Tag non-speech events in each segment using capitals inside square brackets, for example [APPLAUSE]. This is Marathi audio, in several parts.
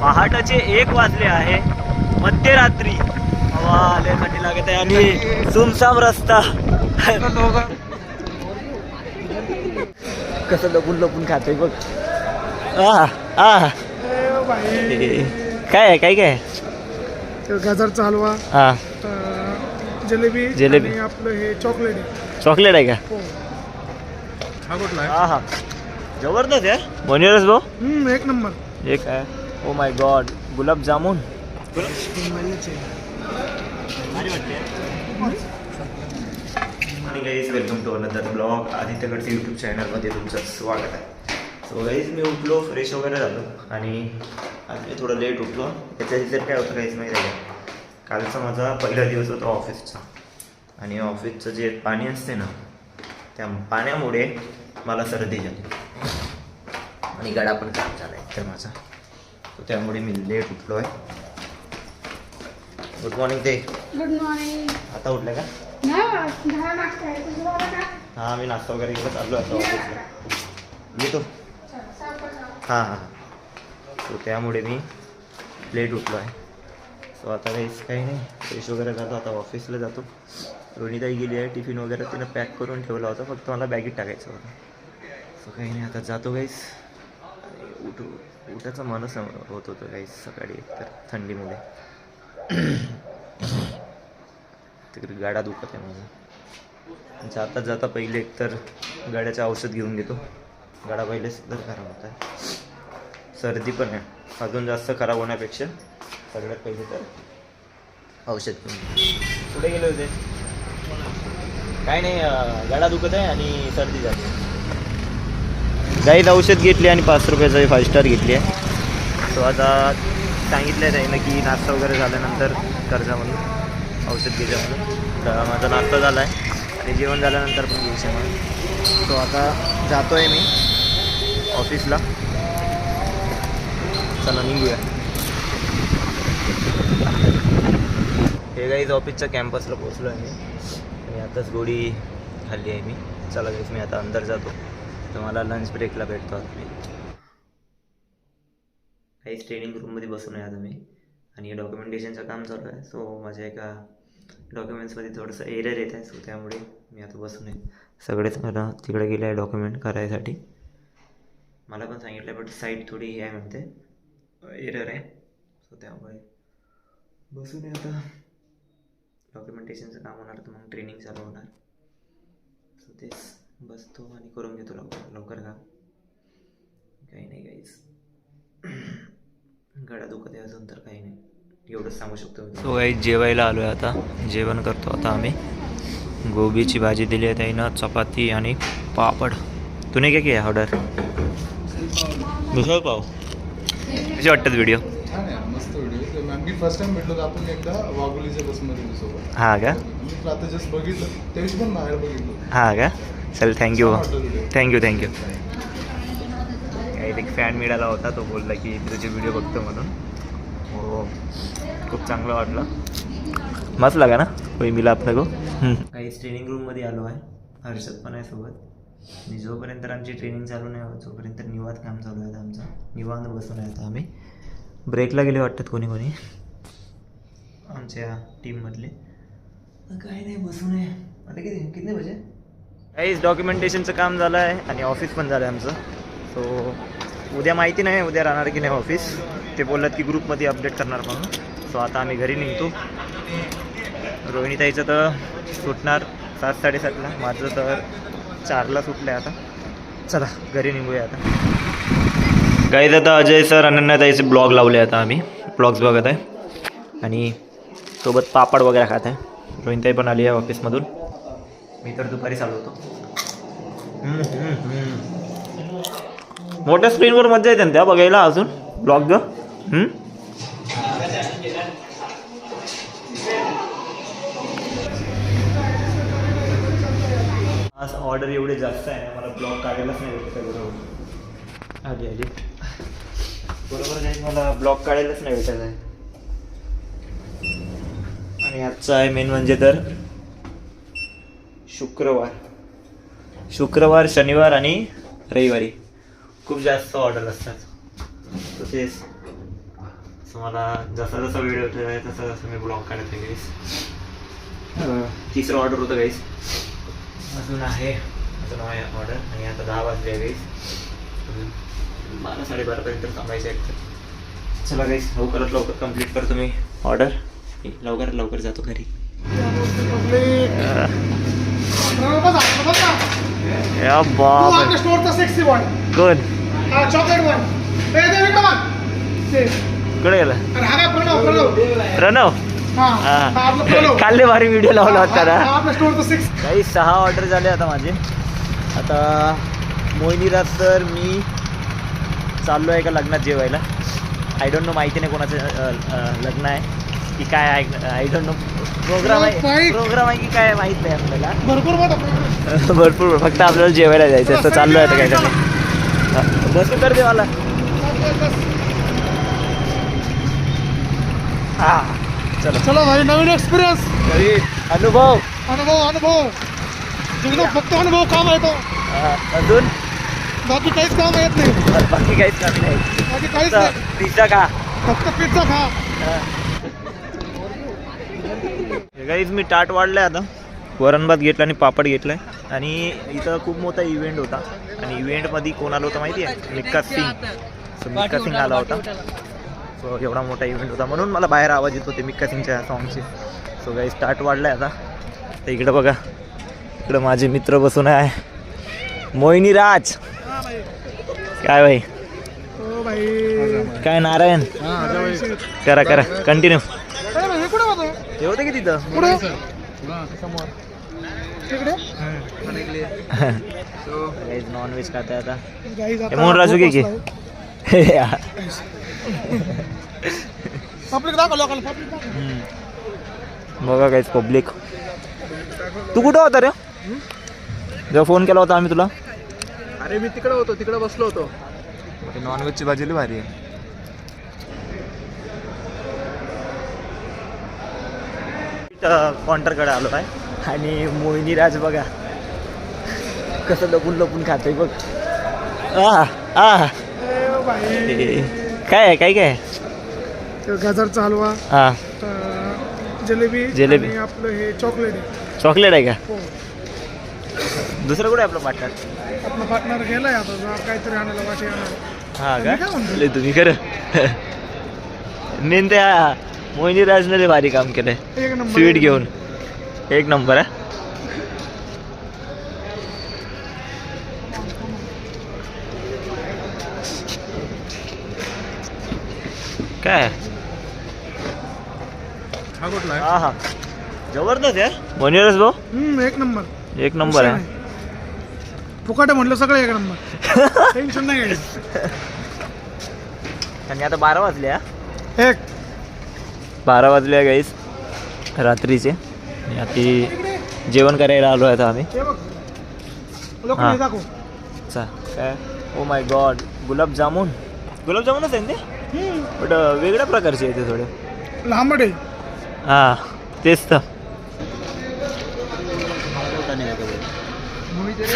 पहाटाचे एक वाजले आहे. मध्यरात्री. हवा लय थंडी लागत आहे. आणि सुमसाम रस्ता. कसं लपून लपून खातोय बघ. आ आ. काय आहे काय काय आहे? गाजरचा हलवा हा. जलेबी जलेबी. आणि आपलं हे चॉकलेट आहे. चॉकलेट आहे का? हो. हा कुठला हा जबरदस्त आहे बनवलंस भाऊ? हम्म, एक नंबर. हे काय Oh oh my god gulab jamun आणि guys welcome to another blog आदित्यगडचे YouTube चॅनलमध्ये तुमचं स्वागत आहे. सो गाईज मी उठलो फ्रेश वगैरे झालो. आणि आज मी थोडं लेट उठलो. त्याच्या रिझल्ट काय होतं काहीच माहीत आहे कालचा माझा पहिला दिवस होता ऑफिसचा आणि ऑफिसचं जे पाणी असते ना त्या पाण्यामुळे मला सर्दी झाली. आणि गडा पण खराब झाला आहे तर माझा. त्यामुळे मी लेट उठलो आहे गुड मॉर्निंग ते. गुड मॉर्निंग आता उठलं का? हां मी नाश्ता वगैरे केलं चाललो आता ऑफिसला येतो हां हां. सो त्यामुळे मी लेट उठलो आहे सो आता काहीच काही नाही. फ्रेश वगैरे झालो आता ऑफिसला जातो. रोहिणीताई गेली आहे टिफिन वगैरे तिनं पॅक करून ठेवला होता फक्त मला बॅगेत टाकायचं होतं. सो काही नाही आता जातो काहीच. उठ उठायचं मनच होत होतो काही सकाळी एकतर थंडीमुळे. तिकडे गाडा दुखत आहे माझा जाता जाता पहिले एकतर गाड्याचं औषध घेऊन घेतो. गाडा पहिले तर खराब होत आहे. सर्दी पण आहे. अजून जास्त खराब होण्यापेक्षा सगळ्यात पहिले तर औषध घेऊन कुठे गेले होते? काय नाही गाडा दुखत आहे आणि सर्दी झाली गाईत औषध घेतली आणि पाच रुपयाचं फाय स्टार घेतली आहे. सो आता सांगितलं आहे त्यानं की नाश्ता वगैरे झाल्यानंतर कर्जा म्हणून औषध घ्यायचं म्हणून तर माझा नाश्ता झाला आहे आणि जेवण झाल्यानंतर पण घ्यायचं म्हणून सो आता जातो आहे मी ऑफिसला चला निघूया. हे गाईज ऑफिसच्या कॅम्पसला पोचलो आहे मी. आणि आताच गोडी खाल्ली आहे मी. चला गाईज मी आता अंदर जातो. तर मला लंच ब्रेकला भेटतो आम्ही. मी काहीच ट्रेनिंग रूममध्ये बसून आहे आम्ही. आणि डॉक्युमेंटेशनचं काम चालू आहे. सो माझ्या एका डॉक्युमेंट्समध्ये थोडंसं एरर येत आहे. सो त्यामुळे मी आता बसून आहे सगळेच मला तिकडे गेले आहे डॉक्युमेंट करायसाठी. मला पण सांगितलं बट साईट थोडी हे आहे म्हणते. एरर आहे. सो त्यामुळे बसून आहे आता. डॉक्युमेंटेशनचं काम होणार तर मग ट्रेनिंग चालू होणार. सो तेच. बसतो आणि करून घेतो लवकर. लवकर काम काही नाही काहीच [CLEARS THROAT] गळा दुखत आहे अजून तर काही नाही. एवढंच सांगू शकतो सो काही जेवायला आलो आहे आता. जेवण करतो आता आम्ही. गोबीची भाजी दिली आहे त्यानं चपाती आणि पापड. तुने काय केलं ऑर्डर मिसळ पाव. कसे वाटतात व्हिडिओ छान आहे मस्त व्हिडिओ मी फर्स्ट टाइम भेटलो होतो आपण एकदा वाघोलीच्या बसमध्ये सोबत हा का? आता जस्ट बघितलं पण बाहेर बघितलं. हा का? चल थँक्यू थँक्यू थँक्यू काही एक फॅन मिळाला होता तो बोलला की तुझे व्हिडिओ बघतो म्हणून. हो खूप चांगलं वाटलं. मस्त लागा ना कोई मिला आपला गो. काही ट्रेनिंग रूममध्ये आलो आहे हर्षद पण आहे सोबत. आणि जोपर्यंत आमची ट्रेनिंग चालू नाही होत जोपर्यंत निवांत काम चालू आहे आता आमचं निवांत बसून आहे आता आम्ही ब्रेकला गेले वाटतात कोणी कोणी? आमच्या टीममधले काही नाही बसून आहे आता किती किती बजे? काहीच डॉक्युमेंटेशनचं काम झालं आहे आणि ऑफिस पण झालं आहे आमचं. सो उद्या माहिती नाही उद्या राहणार की नाही ऑफिस ते बोललात की ग्रुपमध्ये अपडेट करणार म्हणून. सो आता आम्ही घरी निघतो. रोहिणीताईचं तर सुटणार सात साडेसातला. माझं तर चारला सुटलं आहे आता. चला घरी निघूया आता. गाईज आता अजय सर अनन्याताईचे ब्लॉग लावले आता आम्ही. ब्लॉग्स बघत आहे. आणि सोबत पापड वगैरे खात आहे. रोहिणीताई पण आली आहे ऑफिसमधून मी तर दुपारीच आलो होतो. मोठ्या स्क्रीनवर मजा येते ना त्या बघायला अजून? ब्लॉग ग आज ऑर्डर एवढे जास्त आहे ना मला ब्लॉग काढायलाच नाही भेटत आहे बरोबर आली आली बरोबर नाही मला ब्लॉग काढायलाच नाही भेटत आहे. आणि आजचा आहे मेन म्हणजे तर शुक्रवार. शुक्रवार शनिवार आणि रविवारी. खूप जास्त ऑर्डर असतात. तसेच सो मला जसा जसा वेळ होतो आहे तसा तसा मी ब्लॉग काढत आहे गाईस तिसरं ऑर्डर होतं गाईस अजून आहे. अजून आहे ऑर्डर आणि आता दहा वाजले आहे गाईस बारा साडेबारापर्यंत थांबायचं आहे. तर चला गाईस लवकरात लवकर कंप्लीट करतो मी ऑर्डर लवकरात लवकर जातो घरी. बॉय कोण चॉकलेट वन कुठे गेला? अरे हा काय प्रणव प्रणव? प्रणव? हा हा. आपला प्रणव. काल भारी व्हिडिओ लावला होता ना? काही सहा ऑर्डर झाले आता माझे. आता मोहिनीराज सर मी चाललो आहे का लग्नात जेवायला. आय डोंट नो माहिती नाही कोणाचं लग्न आहे. की काय आय डोंट नो प्रोग्राम आहे. प्रोग्राम आहे की काय माहीत नाही आपल्याला. भरपूर भरपूर फक्त आपल्याला जेवायला जायचं असं चाललो आहे काय झालं बस. कर दे मला हा. चलो चलो भाई नवीन एक्सपिरियन्स तरी अनुभव. अनुभव अनुभव. जीवनात फक्त अनुभव काम येतो हा, अजून? बाकी काहीच काम येत नाही. बाकी काहीच काम नाही. बाकी काहीच नाही. पिझ्झा का फक्त पिझ्झा खा. गाईज मी टाट वाढलाय आता. वरण भात घेतला आणि पापड घेतलाय. आणि इथं खूप मोठा इव्हेंट होता. आणि इव्हेंटमध्ये कोण आलं होतं माहिती आहे मिक्का सिंग. सो मिक्का सिंग आला होता. सो एवढा मोठा इव्हेंट होता. म्हणून मला बाहेर आवाज येत होते मिक्का सिंगच्या सॉंगचे सो गाईज स्टार्ट वाढलाय आता. तर इकडं बघा. इकडं माझे मित्र बसून आहे. मोहिनी राज. काय भाई? हो भाई. काय नारायण? करा करा. कंटिन्यू ते होते की तिथं कुठे तिकडे? नॉन व्हेज खाते आता. गाईज आता हे मोहन राजू घे की. बघा काहीच पब्लिक तू कुठं होता रे? जेव्हा फोन केला होता आम्ही तुला? अरे मी तिकडे होतो तिकडे बसलो होतो. नॉनव्हेजची भाजी लई भारी आहे. काउंटरकडे आलो आहे. आणि मोहिनी राज बघा. कसं लपून लपून खातोय बघ. आ काय आहे काय काय ते गाजरचा हलवा हा. जलेबी जलेबी. आणि आपलं हे चॉकलेट आहे. चॉकलेट आहे का? हो. दुसरं कुठे आहे आपलं पार्टनर आपला पार्टनर गेलाय आता जा काहीतरी आणायला वाटे आणायला. हा मी काय म्हणतो? लय तुम्ही खरं. मेन त्या मोहिनी राजने भारी काम केलंय. स्वीट घेऊन. एक नंबर आहे काय? हा कुठला आहे? हा हा. जबरदस्त यार मोहिनी राज भाऊ? हम्म, एक नंबर. एक नंबर आहे. फुकाटे म्हटलं सगळं एक नंबर. [LAUGHS] टेन्शन नाही घ्यायचं. आणि आता बारा वाजले हा? एक. बारा वाजले गाईस रात्रीचे आणि आता जेवण करायला आलो आहे आम्ही हे। काय ओ माय गॉड गुलाबजामुन गुलाबजामुनच आहे ना ते बट वेगळ्या प्रकारचे आहे ते थोडे। आहे। हाँ तेच तर।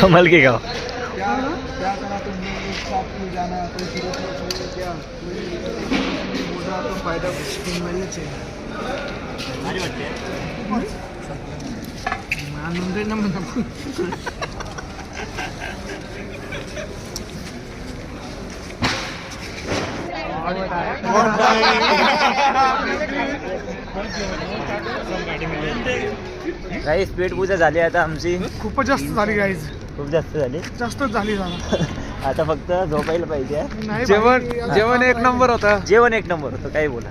कमाल के गाव काही स्पीड पूजा झाली आता आमची. खूपच जास्त झाली गाईज खूप जास्त झाली. जास्तच झाली झाला [LAUGHS] आता फक्त झोपायला पाहिजे जेवण जेवण एक नंबर होता. जेवण एक नंबर होतं काही बोला.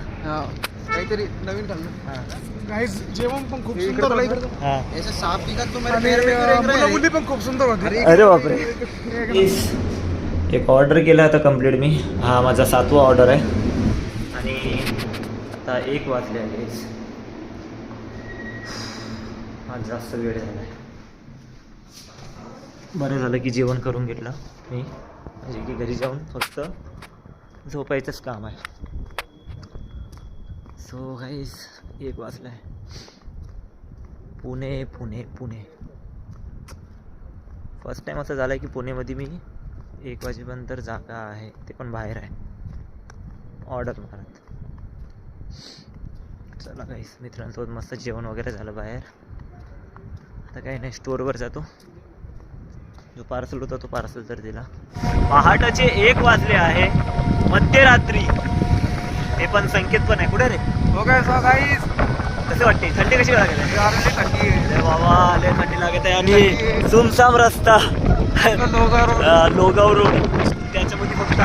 काहीतरी नवीन खाल्लं हां. जेवण पण खूप सुंदर होतं. हां. पण खूप होती. अरे बापरे. एक ऑर्डर केला आता कंप्लीट मी. हा माझा सातवा ऑर्डर आहे. आणि आता एक वाजले आहे. आज जास्त वेळ झाला आहे बरं झालं की जेवण करून घेतलं मी. म्हणजे की घरी जाऊन फक्त झोपायचंच काम आहे. सो गाईज एक वाजला आहे पुणे पुणे पुणे. फर्स्ट टाईम असं झालं आहे की पुणेमध्ये मी एक वाजेपर्यंत जागा आहे ते पण बाहेर आहे. ऑर्डर मारत. चला काहीच मित्रांसोबत मस्त जेवण वगैरे झालं बाहेर. आता काही नाही स्टोरवर जातो. जो पार्सल होता तो पार्सल तर दिला. पहाटाचे एक वाजले आहे. मध्यरात्री. ते पण संकेत पण आहे. कुठे रे? हो काय सो कसे वाटते? थंडी कशी लागत? आहे थंडी. अरे बाबा लय थंडी लागत आहे. आणि सुमसाम रस्ता. लोगाव रोड. त्याच्यामध्ये फक्त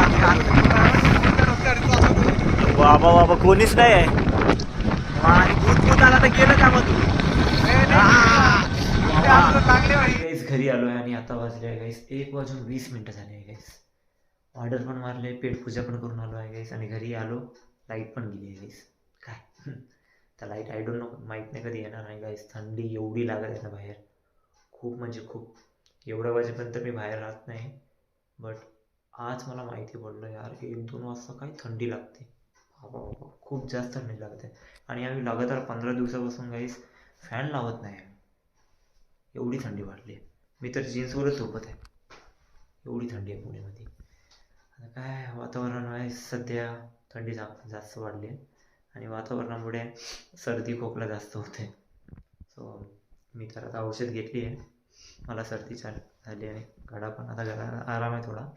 बाबा बाबा कोणीच नाही आहे. आणि भूत भूत आला तर गेलं का मग गाईस घरी आलो आहे आणि आता वाजले आहे गाईस एक वाजून वीस मिनटं झाले आहे गाईस ऑर्डर पण मारले पेट पूजा पण करून आलो आहे गाईस आणि घरी आलो लाइट पण गेली आहे गाईस काय? तर लाइट आय डोंट नो माहीत नाही कधी येणार नाही गाईस थंडी एवढी लागत आहे ना बाहेर. खूप म्हणजे खूप. एवढ्या वाजेपर्यंत मी बाहेर राहत नाही. बट आज मला माहिती पडलं यार एक दोन वाजता काय थंडी लागते. बाबा खूप जास्त थंडी लागते आणि आम्ही लगातार पंधरा दिवसापासून गाईस फॅन लावत नाही. एवढी थंडी वाढली मी तर जीन्सवरच झोपत आहे. एवढी थंडी आहे पुण्यामध्ये. आता काय वातावरण आहे सध्या थंडी जा जास्त वाढली आहे. आणि वातावरणामुळे सर्दी खोकला जास्त होते सो मी तर आता औषध घेतली आहे. मला सर्दी चाल झाली आणि गाडा पण आता गडा आराम आहे थोडा.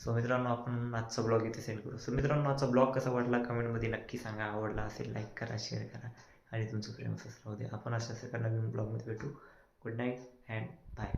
सो मित्रांनो आपण आजचा ब्लॉग इथे सेंड करू. सो मित्रांनो आजचा ब्लॉग कसा वाटला कमेंटमध्ये नक्की सांगा. आवडला असेल लाईक करा शेअर करा. आणि तुमचं प्रेम असं राहू दे. आपण अशा सगळ्या नवीन ब्लॉगमध्ये भेटू. Good night and thigh